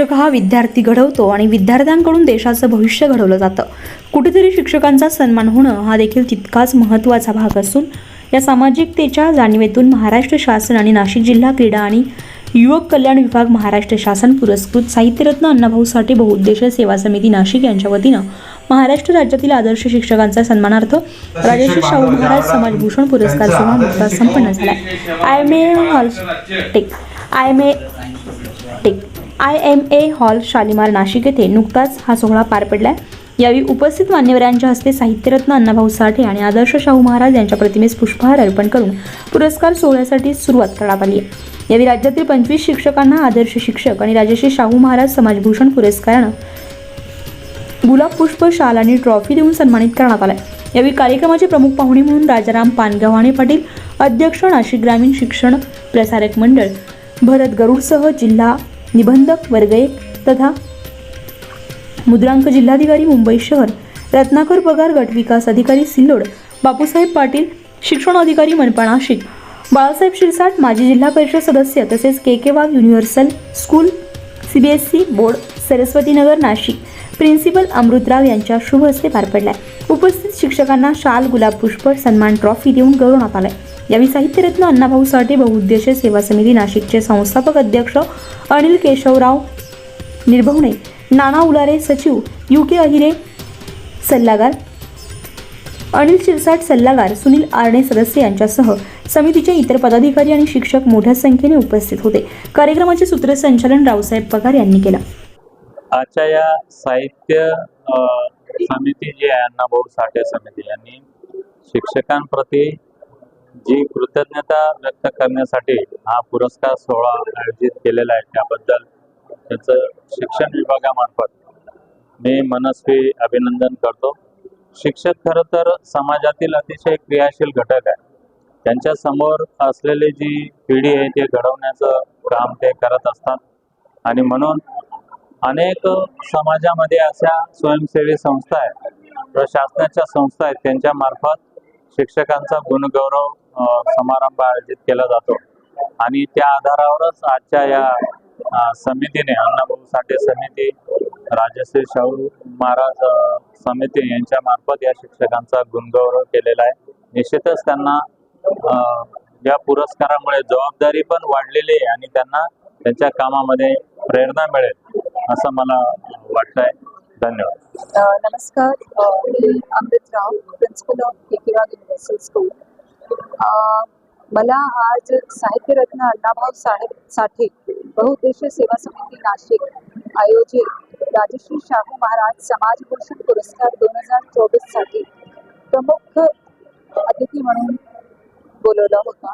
शिक्षक हा विद्यार्थी घडवतो आणि विद्यार्थ्यांकडून देशाचं भविष्य घडवलं जातं. कुठेतरी शिक्षकांचा सन्मान होणं हा देखील तितकाच महत्त्वाचा भाग असून या सामाजिकतेच्या जाणीवेतून महाराष्ट्र शासन आणि नाशिक जिल्हा क्रीडा आणि युवक कल्याण विभाग महाराष्ट्र शासन पुरस्कृत साहित्यरत्न अण्णाभाऊ साठे बहुउद्देशीय सेवा समिती नाशिक यांच्या वतीनं महाराष्ट्र राज्यातील आदर्श शिक्षकांचा सन्मानार्थ राजश्री शाहू महाराज समाजभूषण पुरस्कार सोहळा नुकताच संपन्न झाला. I M A hall take. I M A take. I M A hall Shalimar Nashik येथे नुकताच हा सोहळा पार पडला यावेळी उपस्थित मान्यवरांच्या हस्ते साहित्यरत्न अण्णाभाऊ साठे आणि आदर्श शाहू महाराज यांच्या प्रतिमेस पुष्पहार अर्पण करून पुरस्कार सोहळ्यासाठी सुरुवात करण्यात आली आहे. यावेळी राज्यातील पंचवीस शिक्षकांना आदर्श शिक्षक आणि राजश्री शाहू महाराज समाजभूषण पुरस्कारानं गुलाब पुष्प शाल आणि ट्रॉफी देऊन सन्मानित करण्यात आला यावेळी कार्यक्रमाचे प्रमुख पाहुणे म्हणून राजाराम पानगव्हाणे पाटील अध्यक्ष नाशिक ग्रामीण शिक्षण प्रसारक मंडळ भरत गरुडसह जिल्हा निबंधक वर्ग एक तथा मुद्रांक जिल्हाधिकारी मुंबई शहर रत्नाकर पगार गट विकास अधिकारी सिल्लोड बापूसाहेब पाटील शिक्षण अधिकारी मनपा नाशिक बाळासाहेब शिरसाट माजी जिल्हा परिषद सदस्य तसेच K K Wagh universal school C B S C board Saraswatinagar Nashik principal Amritrao यांच्या शुभ हस्ते पार पडलाय. उपस्थित शिक्षकांना शाल गुलाब पुष्प सन्मान ट्रॉफी देऊन गौरवण्यात आलाय. यावेळी साहित्यरत्न अण्णाभाऊ साठे बहुउद्देशीय सेवा समिती नाशिकचे संस्थापक अध्यक्ष अनिल केशवराव निर्भवणे नाना उलारे सचिव यू के अहिरे सल्लागार अनिल शिरसाट सल्लागार सुनील आरणे सदस्य यांच्यासह समितीचे इतर पदाधिकारी आणि शिक्षक मोठ्या संख्येने उपस्थित होते. कार्यक्रमाचे सूत्रसंचालन रावसाहेब पगार यांनी केलं. आजच्या या साहित्य समिती जी आहे अण्णाभाऊ साठे समिती यांनी शिक्षकांप्रती जी कृतज्ञता व्यक्त करण्यासाठी हा पुरस्कार सोहळा आयोजित केलेला आहे त्याबद्दल त्याचं शिक्षण विभागामार्फत मी मनस्वी अभिनंदन करतो. शिक्षक खरं तर समाजातील अतिशय क्रियाशील घटक आहे. त्यांच्यासमोर असलेली जी पिढी आहे ते घडवण्याचं काम ते करत असतात. आणि म्हणून अनेक समाजामध्ये अशा स्वयंसेवी संस्था आहेत प्रशासनाच्या संस्था आहेत त्यांच्या मार्फत शिक्षकांचा गुणगौरव समारंभ आयोजित केला जातो. आणि त्या आधारावरच आजच्या या समितीने अण्णाभाऊ साठे समिती राजश्री शाहू महाराज समिती यांच्या मार्फत या शिक्षकांचा गुणगौरव केलेला आहे. निश्चितच त्यांना या पुरस्कारामुळे जबाबदारी पण वाढलेली आहे आणि त्यांना त्यांच्या कामामध्ये प्रेरणा मिळेल असं मला वाटतंय. धन्यवाद. नमस्कार. मी Amrutrao principal of केकेवाग universal school मला आज साहित्यरत्न अण्णाभाऊ साहेब साठे बहुउद्देशीय सेवा समिती नाशिक आयोजित राजश्री शाहू महाराज समाजभूषण पुरस्कार दोन हजार चोवीससाठी प्रमुख अतिथी म्हणून बोलवला होता.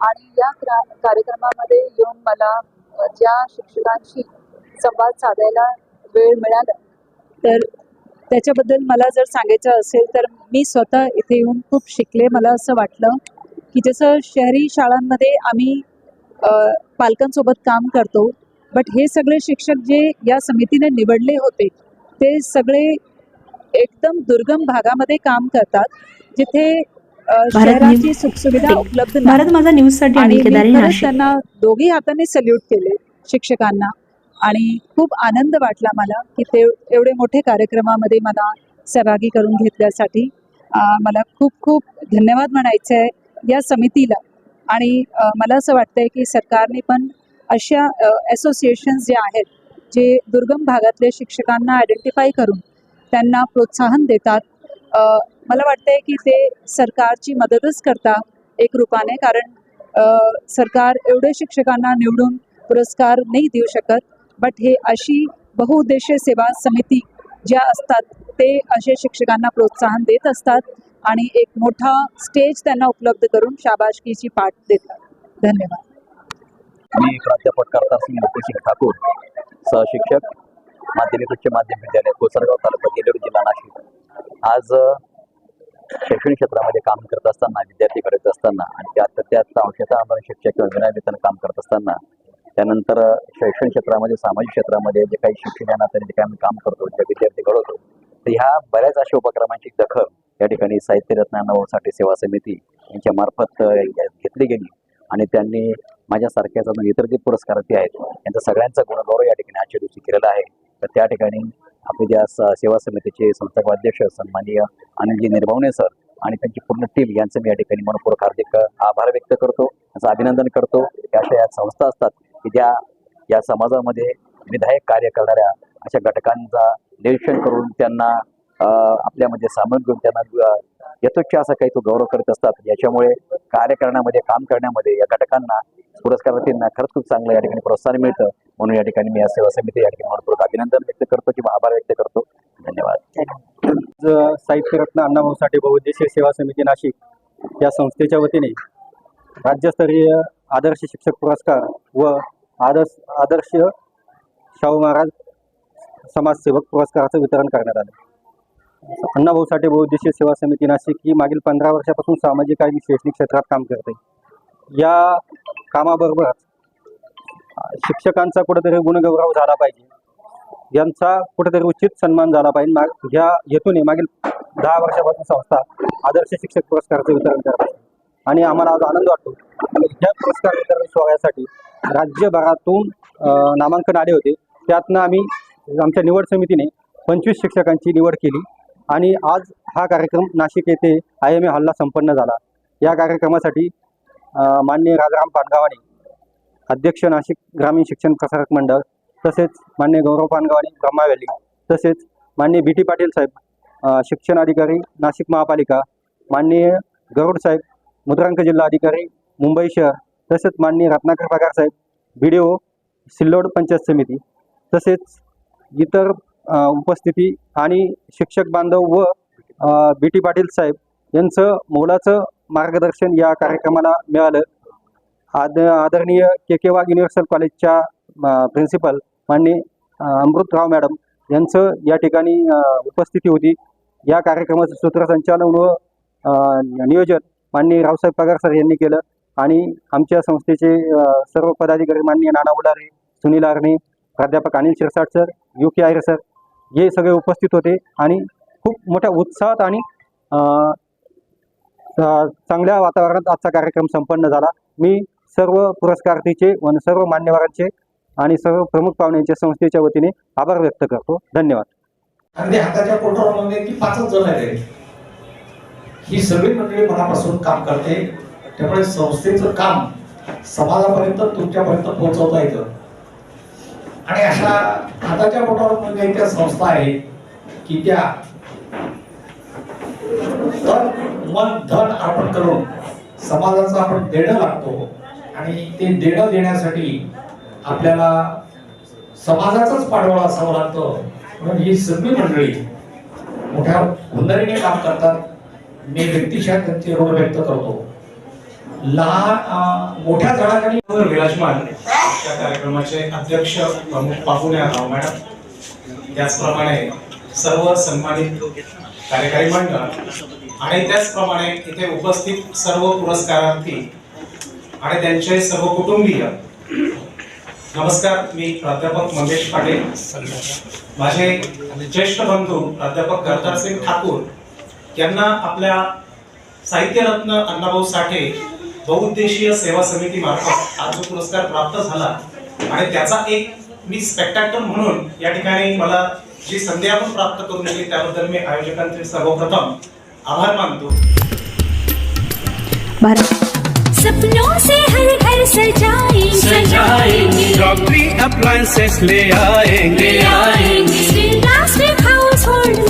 आणि या कार्यक्रमामध्ये येऊन मला ज्या शिक्षकांशी संवाद साधायला वेळ मिळाला तर त्याच्याबद्दल मला जर सांगायचं असेल तर मी स्वतः इथे येऊन खूप शिकले. मला असं वाटलं की जसं शहरी शाळांमध्ये आम्ही पालकांसोबत काम करतो बट हे सगळे शिक्षक जे या समितीने निवडले होते ते सगळे एकदम दुर्गम भागामध्ये काम करतात जिथे शहराची सुखसुविधा. उपलब्ध भारत माझा आणि त्यांना दोघी हाताने सल्यूट केले शिक्षकांना. आणि खूप आनंद वाटला मला की ते एवढे मोठे कार्यक्रमामध्ये मला सहभागी करून घेतल्यासाठी. मला खूप खूप धन्यवाद म्हणायचे आहे या समितीला. आणि मला असं वाटतंय की सरकारने पण अशा असोसिएशन्स जे आहेत जे दुर्गम भागातल्या शिक्षकांना आयडेंटिफाय करून त्यांना प्रोत्साहन देतात मला वाटतंय की ते सरकारची मदतच करतात एक रूपाने. कारण सरकार एवढे शिक्षकांना निवडून पुरस्कार नाही देऊ शकत. बट हे अशी बहुउद्देशीय सेवा समिती ज्या असतात ते असे शिक्षकांना प्रोत्साहन देत असतात आणि एक मोठा स्टेज त्यांना उपलब्ध करून शाबाशकीची पाठ देतात. धन्यवाद. मी प्राध्यापक करता सिंग कुशिक ठाकूर सहशिक्षक माध्यमिक उच्च माध्यमिक विद्यालय कोसरगाव तालुका गेलेर जिल्हा नाशिक. आज शैक्षणिक क्षेत्रामध्ये काम करत असताना विद्यार्थी करत असताना आणि त्यात त्यात अंशतः आम्हाला शिक्षक किंवा विनावेतन काम करत असताना त्यानंतर शैक्षणिक क्षेत्रामध्ये सामाजिक क्षेत्रामध्ये जे काही शिक्षण या जे काही आम्ही काम करतो जे विद्यार्थी घडवतो तर ह्या बऱ्याच अशा उपक्रमांची दखल या ठिकाणी साहित्य रत्नांसाठी सेवा समिती यांच्या मार्फत घेतली गेली. आणि त्यांनी माझ्यासारख्याच अजून इतर जे पुरस्कारार्थी आहेत यांचा सगळ्यांचा गुणगौरव या ठिकाणी आजच्या दिवशी केलेला आहे. तर त्या ठिकाणी आपले ज्या सेवा समितीचे संस्थापक अध्यक्ष सन्माननीय अनिलजी निर्भावणे सर आणि त्यांची पूर्ण टीम यांचं मी या ठिकाणी मनपूर्वक हार्दिक आभार व्यक्त करतो. त्यांचं अभिनंदन करतो. अशा या संस्था असतात की ज्या या समाजामध्ये विधायक कार्य करणाऱ्या अशा घटकांचा निरीक्षण करून त्यांना आपल्यामध्ये सामावून घेऊन त्यांना अं, यथोच्छ असा काही तो गौरव करत असतात. याच्यामुळे कार्य करण्यामध्ये काम करण्यामध्ये या घटकांना पुरस्कारार्थींना खरंच खूप चांगलं या ठिकाणी प्रोत्साहन मिळतं. म्हणून या ठिकाणी मी या सेवा समिती या ठिकाणी मनपूर्वक अभिनंदन व्यक्त करतो किंवा आभार व्यक्त करतो. धन्यवाद. साहित्य साहित्यरत्न अण्णाभाऊ साठे बहुउद्देशीय सेवा समिती नाशिक या संस्थेच्या वतीने राज्यस्तरीय आदर्श शिक्षक पुरस्कार व आदर्श आदर्श शाहू महाराज समाजसेवक पुरस्काराचं वितरण करण्यात आलं. अण्णाभाऊ साठे बहुउद्देशीय सेवा समिती नाशिक ही मागील पंधरा वर्षापासून सामाजिक आणि शैक्षणिक क्षेत्रात काम करते. या कामाबरोबरच शिक्षकांचा कुठेतरी गुणगौरव झाला पाहिजे. यांचा कुठेतरी उचित सन्मान झाला पाहिजे. माग ह्या हेतूने मागील दहा वर्षापासून संस्था आदर्श शिक्षक पुरस्काराचं वितरण करत आहे. आणि आम्हाला आज आनंद वाटतो. की ह्या पुरस्कार वितरण सोहळ्यासाठी राज्यभरातून नामांकन आले होते. त्यातनं आम्ही आमच्या निवड समितीने पंचवीस शिक्षकांची निवड केली. आणि आज हा कार्यक्रम नाशिक येथे आय एम ए हॉलला संपन्न झाला. या कार्यक्रमासाठी माननीय राजाराम पानगावाने अध्यक्ष नाशिक ग्रामीण शिक्षण प्रसारक मंडळ तसेच मान्य गौरव पानगावाने ब्रह्मा व्हॅली तसेच मान्य बी टी पाटील साहेब शिक्षण अधिकारी नाशिक महापालिका माननीय गरुड साहेब मुद्रांक जिल्हा अधिकारी मुंबई शहर तसेच माननीय रत्नाकर पगार साहेब B D O Sillod panchayat समिती तसेच इतर उपस्थिती आणि शिक्षक बांधव व बी टी पाटील साहेब यांचं मोलाचं मार्गदर्शन या कार्यक्रमाला मिळालं. आद आदरणीय के के वाघ युनिव्हर्सल कॉलेजच्या प्रिन्सिपल माननीय अमृतराव मॅडम यांचं या ठिकाणी उपस्थिती होती. या कार्यक्रमाचं सूत्रसंचालन व नियोजन माननीय रावसाहेब पगार सर यांनी केलं. आणि आमच्या संस्थेचे सर्व पदाधिकारी माननीय नाना उलारे सुनील आर्णे प्राध्यापक Anil Shirsat sir U K Ayre sir हे सगळे उपस्थित होते. आणि खूप मोठ्या उत्साहात आणि चांगल्या वातावरणात आजचा कार्यक्रम संपन्न झाला. मी सर्व पुरस्कारार्थीचे व सर्व मान्यवरांचे आणि सर्व प्रमुख पाहुण्यांच्या संस्थेच्या वतीने आभार व्यक्त करतो. धन्यवाद. हाताच्या पोटावर की पाचच जण आहेत. ही सगळी मंडळी मनापासून काम करते. त्यामुळे संस्थेचं काम समाजापर्यंत तुमच्यापर्यंत पोहोचवता येतं. आणि अशा हाताच्या बोटावर म्हणजे त्या संस्था आहेत की त्या तन मन धन अर्पण करून समाजाचं आपण देणं लागतो. आणि ते देणं देण्यासाठी आपल्याला समाजाचाच पाठबळ असावं लागतं. म्हणून ही सगळी मंडळी मोठ्या हुंदारीने काम करतात. मी व्यक्तिशः त्यांचे ऋण व्यक्त करतो. लहान मोठ्या झाडाखाली विराजमान त्या कार्यक्रमाचे अध्यक्ष प्रमुख पाहुण्या राव मॅडम. त्याचप्रमाणे सर्व सन्मानित कार्यकारी मंडळ आणि त्याचप्रमाणे इथे उपस्थित सर्व पुरस्कारार्थी आणि त्यांचे सर्व कुटुंबीय. नमस्कार मी प्राध्यापक मंगेश पाटील. माझे ज्येष्ठ बंधू प्राध्यापक करतार सिंग ठाकूर. यांना आपल्या साहित्यरत्न अण्णाभाऊ साठे बहुउद्देशीय सेवा समिती मार्फत आज जो पुरस्कार प्राप्त झाला आणि त्याचा एक मी स्पेक्टॅक्टर म्हणून या ठिकाणी मला जी संधी आपण प्राप्त करून दिली त्याबद्दल मी आयोजकांचे सर्वप्रथम आभार मानतो. भारत. सपनों से हर घर सजाएंगे सजाएंगे डॉक्टरी अप्लायंसेस ले आएंगे। आएंगे। House hold